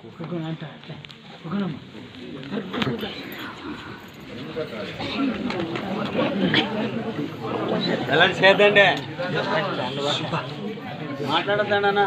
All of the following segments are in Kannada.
కుక్కను అంట కుక్కనమ్మ ఎలా చేద్దండి మాట్లాడద్దాడన్నా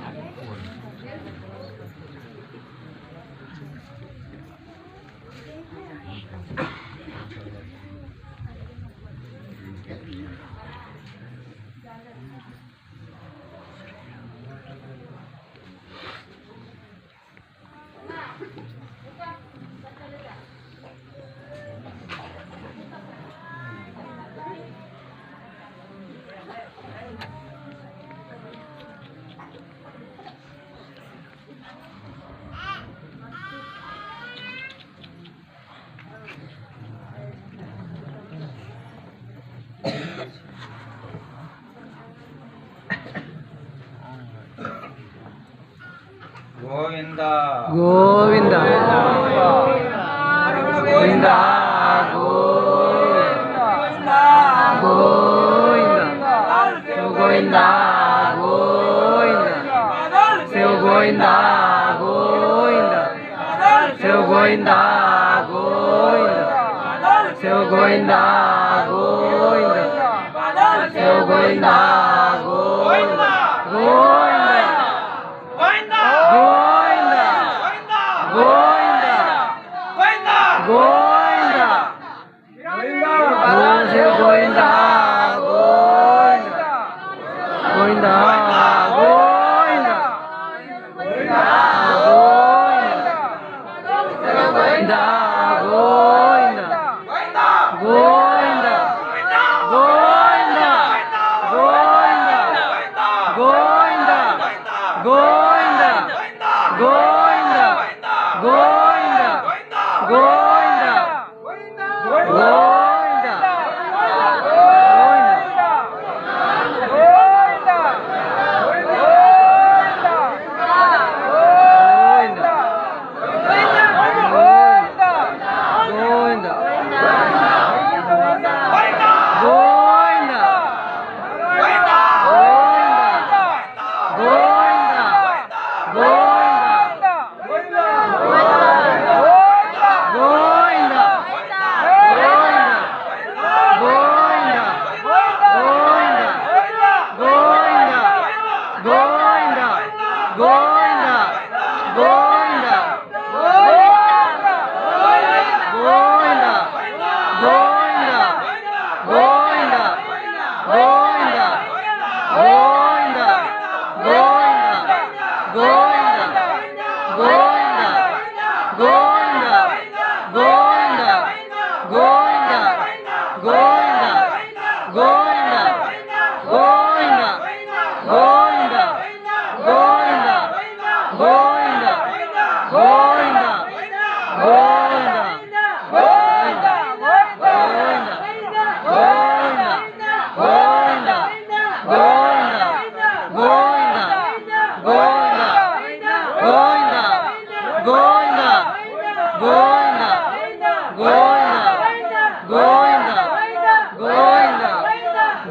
Goinda, Goinda, Goinda, Goinda, Goinda, Govinda. goinda, goinda, Govinda. Seu goinda, goinda, Seu goinda, goinda, Shiva Govinda Govinda Shiva Govinda Govinda Govinda Govinda Govinda Govinda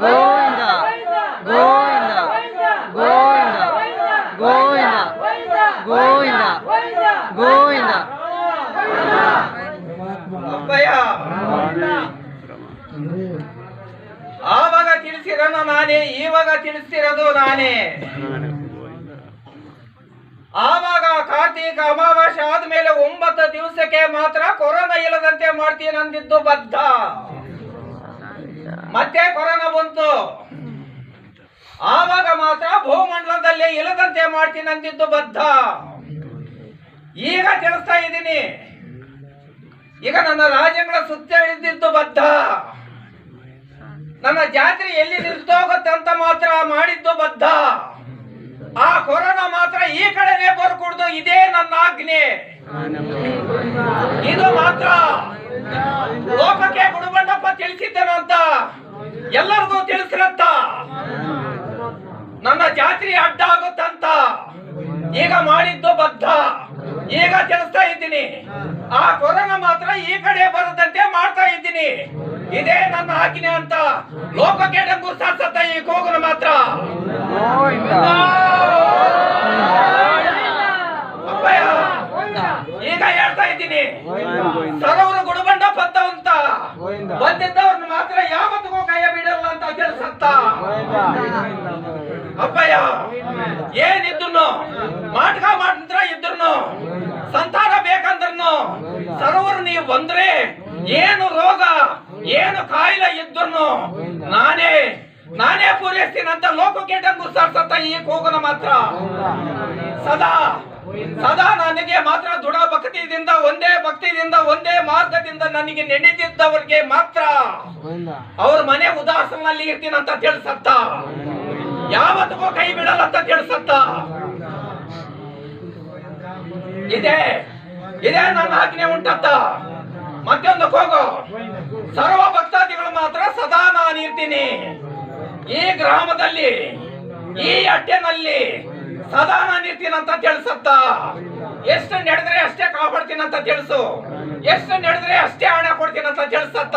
Govinda Govinda Govinda Govinda Govinda Govinda. ಆವಾಗ ತಿಳಿಸಿರೋನು ನಾನೇ, ಈವಾಗ ತಿಳಿಸ್ತಿರೋದು ನಾನೇ. ಆವಾಗ ಕಾರ್ತೀಕ ಅಮಾವಾಸ್ಯೆ ಆದ್ಮೇಲೆ ಒಂಬತ್ತು ದಿವಸಕ್ಕೆ ಮಾತ್ರ ಕೊರೋನಾ ಇಲ್ಲದಂತೆ ಮಾಡ್ತೀನಿ ಅಂದಿದ್ದು ಬದ್ಧ. ಮತ್ತೆ ಕೊರೋನಾ ಬಂತು. ಆವಾಗ ಮಾತ್ರ ಭೂಮಂಡಲದಲ್ಲಿ ಇಲ್ಲದಂತೆ ಮಾಡ್ತೀನಿ ಅಂತಿದ್ದು ಬದ್ಧ. ಈಗ ತಿಳಿಸ್ತಾ ಇದ್ದೀನಿ. ಈಗ ನನ್ನ ರಾಜ್ಯಗಳ ಸುತ್ತ ಇಳಿದಿದ್ದು ಬದ್ಧ. ನನ್ನ ಜಾತ್ರೆ ಎಲ್ಲಿ ಅಂತ ಮಾತ್ರ ಮಾಡಿದ್ದು ಬದ್ಧ. ಆ ಕೊರೋನಾ ಮಾತ್ರ ಈ ಕಡೆನೆ ಬರ್ಕೊಡ್ದು, ಇದೇ ನನ್ನ ಆಜ್ಞೆ. ಇದು ಮಾತ್ರ. ಲೋಕಕ್ಕೆ ಗುಡುಬಂಡಪ್ಪ ತಿಳಿಸಿದ್ದೇನು ಅಂತ ಎಲ್ಲರಿಗೂ ತಿಳಿಸಿರತ್ತ ನನ್ನ ಜಾತ್ರೆ ಅಡ್ಡ ಆಗುತ್ತಂತ ಈಗ ಮಾಡಿದ್ದು ಬದ್ಧ. ಈಗ ತಿಳಿಸ್ತಾ ಇದ್ದೀನಿ. ಆ ಕೊರೋನಾ ಮಾತ್ರ ಈ ಕಡೆ ಬರದಂತೆ ಮಾಡ್ತಾ ಇದ್ದೀನಿ. ಇದೇ ನನ್ನ ಆಜ್ಞೆ ಅಂತ ಲೋಕಕ್ಕೆ ಡಂಗು ಸಾರ್ಸತ್ತ ಈ ಕೋಗನ ಮಾತ್ರ. ಈಗ ಹೇಳ್ತಾ ಇದ್ದೀನಿ. ಸರವರು ಗುಡುಬಂಡ ಪತ್ತ ಅಂತ. ಬಂದಿದ್ದವ್ರನ್ನ ಮಾತ್ರ ಯಾವತ್ತಿಗೂ ಕೈಯ ಬಿಡಲ್ಲ ಅಂತ ತಿಳಿಸತ್ತ ಅಪ್ಪಯ್ಯ ಏನಿದ್ರು ಮಾಟಕ ಮಾಡಿದ್ರ ಇದ್ರು ಸಂತಾನ ಬೇಕಂದ್ರು ಸರೋವರು ನೀವು ಬಂದ್ರೆ ಏನು ರೋಗ ಏನು ಕಾಯಿಲೆ ಇದ್ರು ನಾನೇ ನಾನೇ ಪೂರೈಸ್ತೀನಂತ ಲೋಕಕ್ಕೆ ಡಂಗು ಸಾರ್ಸತ್ತ ಈ ಕೂಗನ ಮಾತ್ರ. ಸದಾ ಸದಾ ನನಗೆ ಮಾತ್ರ ದೃಢ ಭಕ್ತಿಯಿಂದ ಒಂದೇ ಭಕ್ತಿಯಿಂದ ಒಂದೇ ಮಾರ್ಗದಿಂದ ನನಗೆ ನೆನೆದಿದ್ದವರಿಗೆ ಮಾತ್ರ. ಅವ್ರ ಮನೆ ಉದಾಸನಲ್ಲಿ ಇರ್ತೀನಂತ ತಿಳಿಸತ್ತ. ಯಾವತ್ತಿಗೂ ಕೈ ಬಿಡಲ್ಲ ಅಂತ ತಿಳಿಸತ್ತ ಇದೆ, ಇದೇ ನನ್ನ ಆಜ್ಞೆ ಉಂಟತ್ತ ಮತ್ತೊಂದು ಹೋಗು. ಸರ್ವ ಭಕ್ತಾದಿಗಳು ಮಾತ್ರ ಸದಾ ನಾನಿರ್ತೀನಿ. ಈ ಗ್ರಾಮದಲ್ಲಿ, ಈ ಅಡ್ಡೆನಲ್ಲಿ ಸದಾ ನಾನಿರ್ತೀನಿ ಅಂತ ತಿಳಿಸತ್ತ ಎಷ್ಟು ನಡೆದ್ರೆ ಅಷ್ಟೇ ಕಾಪಾಡ್ತೀನಂತ ತಿಳಿಸು ಎಷ್ಟು ನಡೆದ್ರೆ ಅಷ್ಟೇ ಹಣ ಅಂತ ತಿಳಿಸತ್ತ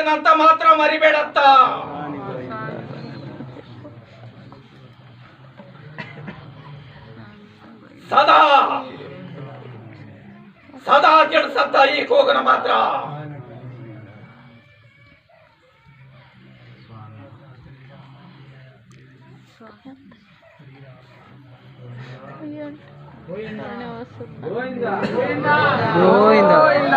ಅಲ್ಲೇ ಇರ್ತೀನಂತ ಮಾತ್ರ ಮರಿಬೇಡತ್ತ ಸದಾ ಸದಾ ತಿಳಿಸತ್ತ ಈ ಕೂಗನ ಮಾತ್ರ ಗೋವಿಂದ ಗೋವಿಂದ ಗೋವಿಂದ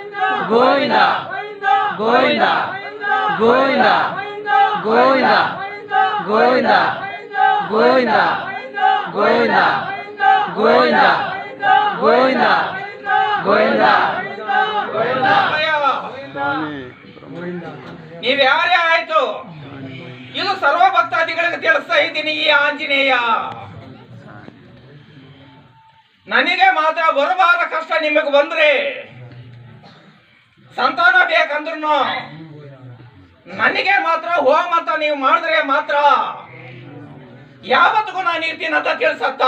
ಗೋವಿಂದ ಗೋವಿಂದ ಗೋವಿಂದ ಗೋವಿಂದ ಗೋವಿಂದ ಗೋವಿಂದ ಗೋವಿಂದ ಗೋವಿಂದ ಗೋವಿಂದ ಗೋವಿಂದ ಯಾರೇ ಆಯ್ತು ಇದು ಸರ್ವ ಭಕ್ತಾದಿಗಳಿಗೆ ತಿಳಿಸ್ತಾ ಈ ಆಂಜನೇಯ ನನಗೆ ಮಾತ್ರ ಬರಬಾರ ಕಷ್ಟ ನಿಮಗೆ ಬಂದ್ರೆ ಸಂತಾನ ಬೇಕಂದ್ರು ನನಗೆ ಮಾತ್ರ ಹೋಮ ಅಂತ ನೀವು ಮಾಡಿದ್ರೆ ಮಾತ್ರ. ಯಾವತ್ತಿಗೂ ನಾನು ಇರ್ತೀನಿ ಅಂತ ತಿಳಿಸತ್ತ.